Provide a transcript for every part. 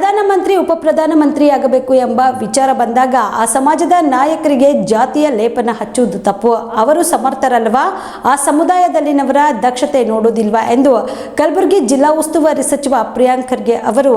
ಪ್ರಧಾನಮಂತ್ರಿ ಉಪಪ್ರಧಾನಮಂತ್ರಿ ಆಗಬೇಕು ಎಂಬ ವಿಚಾರ ಬಂದಾಗ ಆ ಸಮಾಜದ ನಾಯಕರಿಗೆ ಜಾತಿಯ ಲೇಪನ ಹಚ್ಚುವುದು ತಪ್ಪು. ಅವರು ಸಮರ್ಥರಲ್ವಾ? ಆ ಸಮುದಾಯದಲ್ಲಿನವರ ದಕ್ಷತೆ ನೋಡುವುದಿಲ್ವಾ ಎಂದು ಕಲಬುರಗಿ ಜಿಲ್ಲಾ ಉಸ್ತುವಾರಿ ಸಚಿವ ಪ್ರಿಯಾಂಕ್ ಖರ್ಗೆ ಅವರು,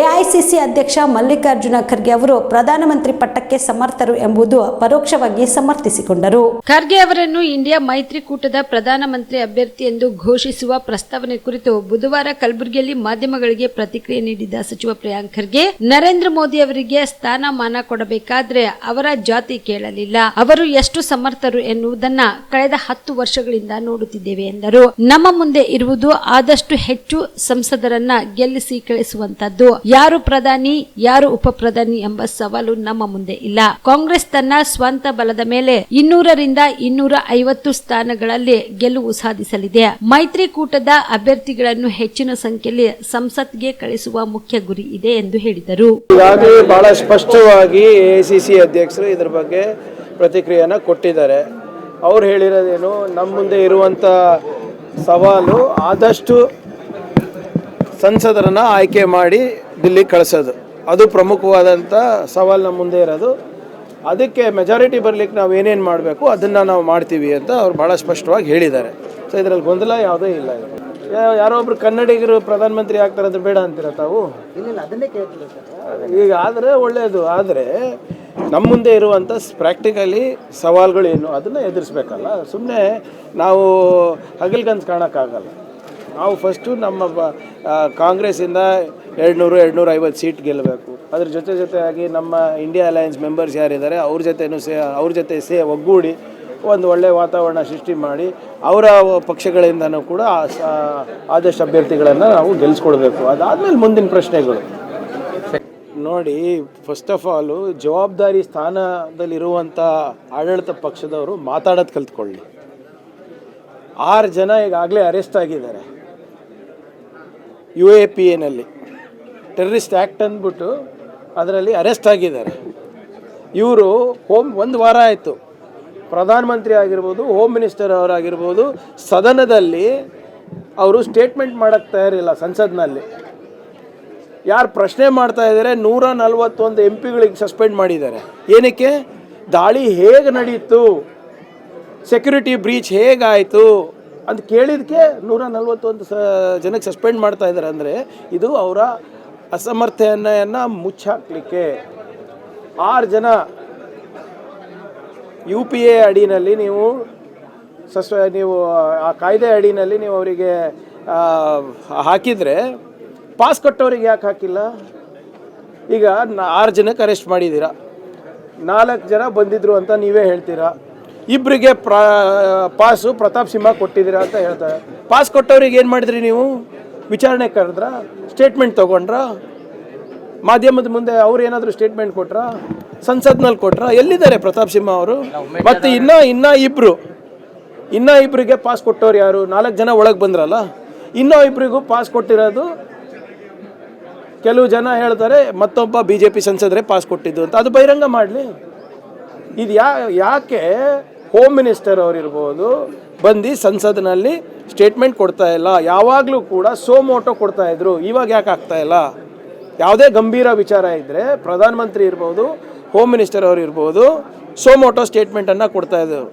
ಎಐಸಿಸಿ ಅಧ್ಯಕ್ಷ ಮಲ್ಲಿಕಾರ್ಜುನ ಖರ್ಗೆ ಅವರು ಪ್ರಧಾನಮಂತ್ರಿ ಪಟ್ಟಕ್ಕೆ ಸಮರ್ಥರು ಎಂಬುದು ಪರೋಕ್ಷವಾಗಿ ಸಮರ್ಥಿಸಿಕೊಂಡರು. ಖರ್ಗೆ ಅವರನ್ನು ಇಂಡಿಯಾ ಮೈತ್ರಿಕೂಟದ ಪ್ರಧಾನಮಂತ್ರಿ ಅಭ್ಯರ್ಥಿ ಎಂದು ಘೋಷಿಸುವ ಪ್ರಸ್ತಾವನೆ ಕುರಿತು ಬುಧವಾರ ಕಲಬುರಗಿಯಲ್ಲಿ ಮಾಧ್ಯಮಗಳಿಗೆ ಪ್ರತಿಕ್ರಿಯೆ ನೀಡಿದ ಸಚಿವ ಖರ್ಗೆ ನರೇಂದ್ರ ಮೋದಿ ಅವರಿಗೆ ಸ್ಥಾನಮಾನ ಕೊಡಬೇಕಾದ್ರೆ ಅವರ ಜಾತಿ ಕೇಳಲಿಲ್ಲ. ಅವರು ಎಷ್ಟು ಸಮರ್ಥರು ಎನ್ನುವುದನ್ನ ಕಳೆದ ಹತ್ತು ವರ್ಷಗಳಿಂದ ನೋಡುತ್ತಿದ್ದೇವೆ ಎಂದರು. ನಮ್ಮ ಮುಂದೆ ಇರುವುದು ಆದಷ್ಟು ಹೆಚ್ಚು ಸಂಸದರನ್ನ ಗೆಲ್ಲಿಸಿ ಕಳಿಸುವಂತದ್ದು ಯಾರು ಪ್ರಧಾನಿ, ಯಾರು ಉಪ ಪ್ರಧಾನಿ ಎಂಬ ಸವಾಲು ನಮ್ಮ ಮುಂದೆ ಇಲ್ಲ. ಕಾಂಗ್ರೆಸ್ ತನ್ನ ಸ್ವಂತ ಬಲದ ಮೇಲೆ ಇನ್ನೂರರಿಂದ ಇನ್ನೂರ ಐವತ್ತು ಸ್ಥಾನಗಳಲ್ಲಿ ಗೆಲುವು ಸಾಧಿಸಲಿದೆ. ಮೈತ್ರಿಕೂಟದ ಅಭ್ಯರ್ಥಿಗಳನ್ನು ಹೆಚ್ಚಿನ ಸಂಖ್ಯೆಯಲ್ಲಿ ಸಂಸತ್ಗೆ ಕಳಿಸುವ ಮುಖ್ಯ ಗುರಿ ಇದೆ. ಎಂದು ಹೇಳಿದರು. ಈಗಾಗಲೇ ಬಹಳ ಸ್ಪಷ್ಟವಾಗಿ ಎ ಅಧ್ಯಕ್ಷರು ಇದರ ಬಗ್ಗೆ ಪ್ರತಿಕ್ರಿಯೆಯನ್ನು ಕೊಟ್ಟಿದ್ದಾರೆ. ಅವ್ರು ಹೇಳಿರೋದೇನು ನಮ್ಮ ಮುಂದೆ ಇರುವಂಥ ಸವಾಲು ಆದಷ್ಟು ಸಂಸದರನ್ನು ಆಯ್ಕೆ ಮಾಡಿ ದಿಲ್ಲಿ ಕಳಿಸೋದು. ಅದು ಪ್ರಮುಖವಾದಂಥ ಸವಾಲು ನಮ್ಮ ಮುಂದೆ ಇರೋದು. ಅದಕ್ಕೆ ಮೆಜಾರಿಟಿ ಬರಲಿಕ್ಕೆ ನಾವು ಏನೇನು ಮಾಡಬೇಕು, ಅದನ್ನು ನಾವು ಮಾಡ್ತೀವಿ ಅಂತ ಅವ್ರು ಭಾಳ ಸ್ಪಷ್ಟವಾಗಿ ಹೇಳಿದ್ದಾರೆ. ಸೊ ಇದರಲ್ಲಿ ಗೊಂದಲ ಯಾವುದೇ ಇಲ್ಲ. ಇದು. ಯಾರೋ ಒಬ್ರು ಕನ್ನಡಿಗರು ಪ್ರಧಾನಮಂತ್ರಿ ಆಗ್ತಾರೆ ಅಂತ ಬೇಡ ಅಂತೀರ ತಾವು? ಈಗ ಆದರೆ ಒಳ್ಳೆಯದು ಆದರೆ ನಮ್ಮ ಮುಂದೆ ಇರುವಂಥ ಪ್ರಾಕ್ಟಿಕಲಿ ಸವಾಲುಗಳೇನು ಅದನ್ನು ಎದುರಿಸ್ಬೇಕಲ್ಲ. ಸುಮ್ಮನೆ ನಾವು ಹಗಲ್ಗನ್ಸ್ ಕಾಣೋಕ್ಕಾಗಲ್ಲ. ನಾವು ಫಸ್ಟು ನಮ್ಮ ಕಾಂಗ್ರೆಸ್ಸಿಂದ ಎರಡುನೂರು ಎರಡುನೂರ ಐವತ್ತು ಸೀಟ್ ಗೆಲ್ಲಬೇಕು ಅದ್ರ ಜೊತೆ ಜೊತೆಯಾಗಿ ನಮ್ಮ ಇಂಡಿಯಾ ಅಲಯನ್ಸ್ ಮೆಂಬರ್ಸ್ ಯಾರಿದ್ದಾರೆ ಅವ್ರ ಜೊತೆನೂ ಸೇ ಅವ್ರ ಜೊತೆ ಸೇ ಒಗ್ಗೂಡಿ ಒಂದು ಒಳ್ಳೆಯ ವಾತಾವರಣ ಸೃಷ್ಟಿ ಮಾಡಿ ಅವರ ಪಕ್ಷಗಳಿಂದನೂ ಕೂಡ ಆದಷ್ಟು ಅಭ್ಯರ್ಥಿಗಳನ್ನು ನಾವು ಗೆಲ್ಲಿಸ್ಕೊಳ್ಬೇಕು ಅದಾದಮೇಲೆ ಮುಂದಿನ ಪ್ರಶ್ನೆಗಳು. ನೋಡಿ ಫಸ್ಟ್ ಆಫ್ ಆಲು ಜವಾಬ್ದಾರಿ ಸ್ಥಾನದಲ್ಲಿರುವಂಥ ಆಡಳಿತ ಪಕ್ಷದವರು ಮಾತಾಡೋದು ಕಲ್ತ್ಕೊಳ್ಳಿ. ಆರು ಜನ ಈಗಾಗಲೇ ಅರೆಸ್ಟ್ ಆಗಿದ್ದಾರೆ. ಯು ಎ ಪಿ ಎನಲ್ಲಿ ಟೆರರಿಸ್ಟ್ ಆ್ಯಕ್ಟ್ ಅಂದ್ಬಿಟ್ಟು ಅದರಲ್ಲಿ ಅರೆಸ್ಟ್ ಆಗಿದ್ದಾರೆ. ಇವರು ಹೋಮ್, ಒಂದು ವಾರ ಆಯಿತು. ಪ್ರಧಾನಮಂತ್ರಿ ಆಗಿರ್ಬೋದು ಹೋಮ್ ಮಿನಿಸ್ಟರ್ ಅವರಾಗಿರ್ಬೋದು, ಸದನದಲ್ಲಿ ಅವರು ಸ್ಟೇಟ್ಮೆಂಟ್ ಮಾಡೋಕ್ಕೆ ತಯಾರಿಲ್ಲ ಸಂಸತ್ನಲ್ಲಿ ಯಾರು ಪ್ರಶ್ನೆ ಮಾಡ್ತಾ ಇದ್ದಾರೆ ನೂರ ನಲ್ವತ್ತೊಂದು ಎಂ ಪಿಗಳಿಗೆ ಸಸ್ಪೆಂಡ್ ಮಾಡಿದ್ದಾರೆ. ಏನಕ್ಕೆ? ದಾಳಿ ಹೇಗೆ ನಡೀತು? ಸೆಕ್ಯೂರಿಟಿ ಬ್ರೀಚ್ ಹೇಗಾಯಿತು? ಅಂತ ಕೇಳಿದಕ್ಕೆ ನೂರ ನಲ್ವತ್ತೊಂದು ಸ, ಜನಕ್ಕೆ ಸಸ್ಪೆಂಡ್ ಮಾಡ್ತಾ ಇದ್ದಾರೆ ಅಂದರೆ ಇದು ಅವರ ಅಸಮರ್ಥೆಯನ್ನು ಮುಚ್ಚಾಕ್ಲಿಕ್ಕೆ. ಆರು ಜನ ಯು ಪಿ ಎ ಅಡಿನಲ್ಲಿ ನೀವು ಸಸ್ ನೀವು, ಆ ಕಾಯ್ದೆ ಅಡಿನಲ್ಲಿ ನೀವು ಅವರಿಗೆ ಹಾಕಿದರೆ ಪಾಸ್ ಕೊಟ್ಟವ್ರಿಗೆ ಯಾಕೆ ಹಾಕಿಲ್ಲ? ಈಗ ಆರು ಜನಕ್ಕೆ ಅರೆಸ್ಟ್ ಮಾಡಿದ್ದೀರಾ. ನಾಲ್ಕು ಜನ ಬಂದಿದ್ರು ಅಂತ ನೀವೇ ಹೇಳ್ತೀರಾ. ಇಬ್ಬರಿಗೆ ಪ್ರ, ಪಾಸು ಪ್ರತಾಪ್ ಸಿಂಹ ಕೊಟ್ಟಿದ್ದೀರಾ ಅಂತ ಹೇಳ್ತಾರೆ. ಪಾಸ್ ಕೊಟ್ಟವ್ರಿಗೆ ಏನು ಮಾಡಿದ್ರಿ ನೀವು? ವಿಚಾರಣೆ ಕರೆದ್ರಾ? ಸ್ಟೇಟ್ಮೆಂಟ್ ತೊಗೊಂಡ್ರಾ? ಮಾಧ್ಯಮದ ಮುಂದೆ ಅವ್ರು ಏನಾದರೂ ಸ್ಟೇಟ್ಮೆಂಟ್ ಕೊಟ್ರ? ಸಂಸತ್ನಲ್ಲಿ ಕೊಟ್ರ ಎಲ್ಲಿದ್ದಾರೆ ಪ್ರತಾಪ್ ಸಿಂಹ ಅವರು? ಮತ್ತೆ ಇನ್ನ ಇನ್ನ ಇಬ್ರು. ಇನ್ನ ಇಬ್ರಿಗೆ ಪಾಸ್ ಕೊಟ್ಟವ್ರು ಯಾರು? ನಾಲ್ಕು ಜನ ಒಳಗೆ ಬಂದ್ರಲ್ಲ? ಇನ್ನೂ ಇಬ್ರಿಗೂ ಪಾಸ್ ಕೊಟ್ಟಿರೋದು ಕೆಲವು ಜನ ಹೇಳ್ತಾರೆ, ಮತ್ತೊಬ್ಬ ಬಿ ಜೆ ಪಿ ಸಂಸದರೇ ಪಾಸ್ ಕೊಟ್ಟಿದ್ದು ಅಂತ. ಅದು ಬಹಿರಂಗ ಮಾಡಲಿ. ಇದು ಯಾ, ಯಾಕೆ ಹೋಮ್ ಮಿನಿಸ್ಟರ್ ಅವರಿರ್ಬೋದು ಬಂದು ಸಂಸತ್ನಲ್ಲಿ ಸ್ಟೇಟ್ಮೆಂಟ್ ಕೊಡ್ತಾ ಇಲ್ಲ. ಯಾವಾಗಲೂ ಕೂಡ ಸೋಮೋಟೋ ಕೊಡ್ತಾ ಇದ್ರು. ಇವಾಗ ಯಾಕೆ ಆಗ್ತಾ ಇಲ್ಲ? ಯಾವುದೇ ಗಂಭೀರ ವಿಚಾರ ಇದ್ದರೆ ಪ್ರಧಾನಮಂತ್ರಿ ಇರ್ಬೋದು ಹೋಮ್ ಮಿನಿಸ್ಟರ್ ಅವರು ಇರ್ಬೋದು ಸೋಮೋಟೋ ಸ್ಟೇಟ್ಮೆಂಟನ್ನು ಕೊಡ್ತಾ ಇದ್ದವರು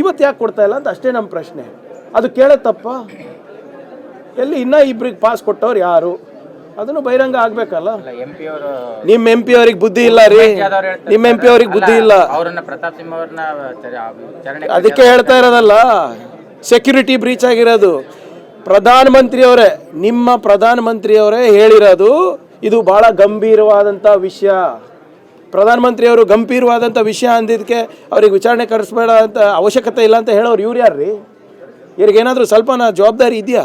ಇವತ್ತು ಯಾಕೆ ಕೊಡ್ತಾ ಇಲ್ಲ ಅಂತ ಅಷ್ಟೇ ನಮ್ಮ ಪ್ರಶ್ನೆ. ಅದು ಕೇಳತ್ತಪ್ಪ ತಪ್ಪ? ಎಲ್ಲಿ ಇನ್ನೂ ಇಬ್ರಿಗೆ ಪಾಸ್ ಕೊಟ್ಟವ್ರು ಯಾರು? ಅದನ್ನು ಬಹಿರಂಗ ಆಗ್ಬೇಕಲ್ಲ? ನಿಮ್ಮ ಎಂ ಪಿ ಅವ್ರಿಗೆ ಬುದ್ಧಿ ಇಲ್ಲ ರೀ. ನಿಮ್ಮ ಎಂ ಪಿ ಅವ್ರಿಗೆ ಬುದ್ಧಿ ಇಲ್ಲ. ಅವರನ್ನ ಪ್ರತಾಪ್ ಸಿಂಹ ಅವ್ರನ್ನ ವಿಚಾರಣೆ ಅದಕ್ಕೆ ಹೇಳ್ತಾ ಇರೋದಲ್ಲ ಸೆಕ್ಯೂರಿಟಿ ಬ್ರೀಚ್ ಆಗಿರೋದು. ಪ್ರಧಾನಮಂತ್ರಿಯವರೇ ನಿಮ್ಮ ಪ್ರಧಾನಮಂತ್ರಿಯವರೇ ಹೇಳಿರೋದು ಇದು ಬಹಳ ಗಂಭೀರವಾದಂಥ ವಿಷಯ. ಪ್ರಧಾನಮಂತ್ರಿಯವರು ಗಂಭೀರವಾದಂಥ ವಿಷಯ ಅಂದಿದ್ದಕ್ಕೆ ಅವ್ರಿಗೆ ವಿಚಾರಣೆ ಕರೆಸ್ಬೇಡ ಅಂತ ಅವಶ್ಯಕತೆ ಇಲ್ಲ ಅಂತ ಹೇಳೋರು ಇವ್ರು ಯಾರು ರೀ ಇವ್ರಿಗೇನಾದರೂ ಸ್ವಲ್ಪ ನಾ ಜವಾಬ್ದಾರಿ ಇದೆಯಾ?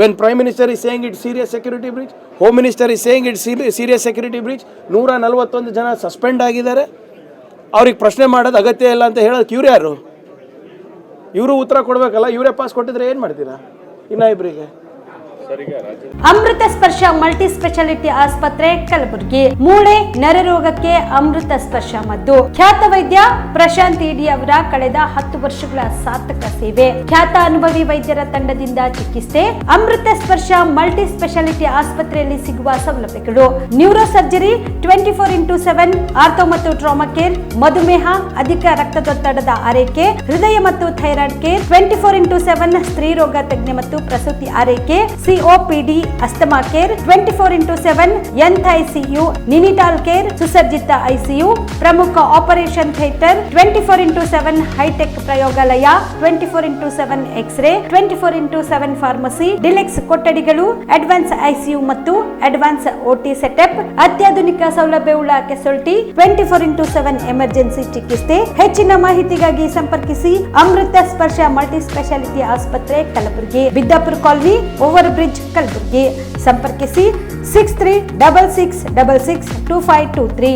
When prime minister is saying it serious security breach home minister is saying it serious security breach ನೂರ ನಲವತ್ತೊಂದು ಜನ ಸಸ್ಪೆಂಡ್ ಆಗಿದ್ದಾರೆ. ಅವ್ರಿಗೆ ಪ್ರಶ್ನೆ ಮಾಡೋದು ಅಗತ್ಯ ಇಲ್ಲ ಅಂತ ಹೇಳೋದು ಇವ್ರು ಯಾರು? ಇವರು ಉತ್ತರ ಕೊಡಬೇಕಲ್ಲ, ಇವರೇ ಪಾಸ್ ಕೊಟ್ಟಿದ್ರೆ ಏನು ಮಾಡ್ತೀರಾ? ಇನ್ನ ಇಬ್ಬರಿಗೆ ಅಮೃತ ಸ್ಪರ್ಶ ಮಲ್ಟಿ ಸ್ಪೆಷಾಲಿಟಿ ಆಸ್ಪತ್ರೆ ಕಲಬುರಗಿ. ಮೂಳೆ ನರರೋಗಕ್ಕೆ ಅಮೃತ ಸ್ಪರ್ಶ ಮದ್ದು. ಖ್ಯಾತ ವೈದ್ಯ ಪ್ರಶಾಂತ್ ಇಡಿ ಅವರ ಕಳೆದ ಹತ್ತು ವರ್ಷಗಳ ಸಾರ್ಥಕ ಸೇವೆ. ಖ್ಯಾತ ಅನುಭವಿ ವೈದ್ಯರ ತಂಡದಿಂದ ಚಿಕಿತ್ಸೆ. ಅಮೃತ ಸ್ಪರ್ಶ ಮಲ್ಟಿ ಸ್ಪೆಷಾಲಿಟಿ ಆಸ್ಪತ್ರೆಯಲ್ಲಿ ಸಿಗುವ ಸೌಲಭ್ಯಗಳು. Neuro surgery twenty four into seven, ortho ಮತ್ತು ಟ್ರಾಮಾ ಕೇರ್, ಮಧುಮೇಹ, ಅಧಿಕ ರಕ್ತದೊತ್ತಡದ ಆರೈಕೆ, ಹೃದಯ ಮತ್ತು thyroid care, twenty four into seven ಸ್ತ್ರೀ ರೋಗ ತಜ್ಞೆ ಮತ್ತು ಪ್ರಸೂತಿ ಆರೈಕೆ COPD asthma care twenty four into seven ಎಂತ್ ಐಸಿಯು ನಿನಿಟಾಲ್ ಕೇರ್ ಸುಸಜ್ಜಿತ ಐಸಿಯು ಪ್ರಮುಖ operation theatre twenty four into seven hitech ಪ್ರಯೋಗಾಲಯ twenty four into seven x-ray twenty four into seven pharmacy deluxe ಕೊಠಡಿಗಳು ಅಡ್ವಾನ್ಸ್ ಐಸಿಯು ಮತ್ತು advance OT setup ಅತ್ಯಾಧುನಿಕ ಸೌಲಭ್ಯವುಳ್ಳ casualty twenty four into seven emergency ಚಿಕಿತ್ಸೆ ಹೆಚ್ಚಿನ ಮಾಹಿತಿಗಾಗಿ ಸಂಪರ್ಕಿಸಿ ಅಮೃತ ಸ್ಪರ್ಶ ಮಲ್ಟಿ ಸ್ಪೆಷಾಲಿಟಿ ಆಸ್ಪತ್ರೆ Kalaburagi, Biddapura colony over bridge Kalaburagi ಸಂಪರ್ಕಿಸಿ six three double six double six two five two three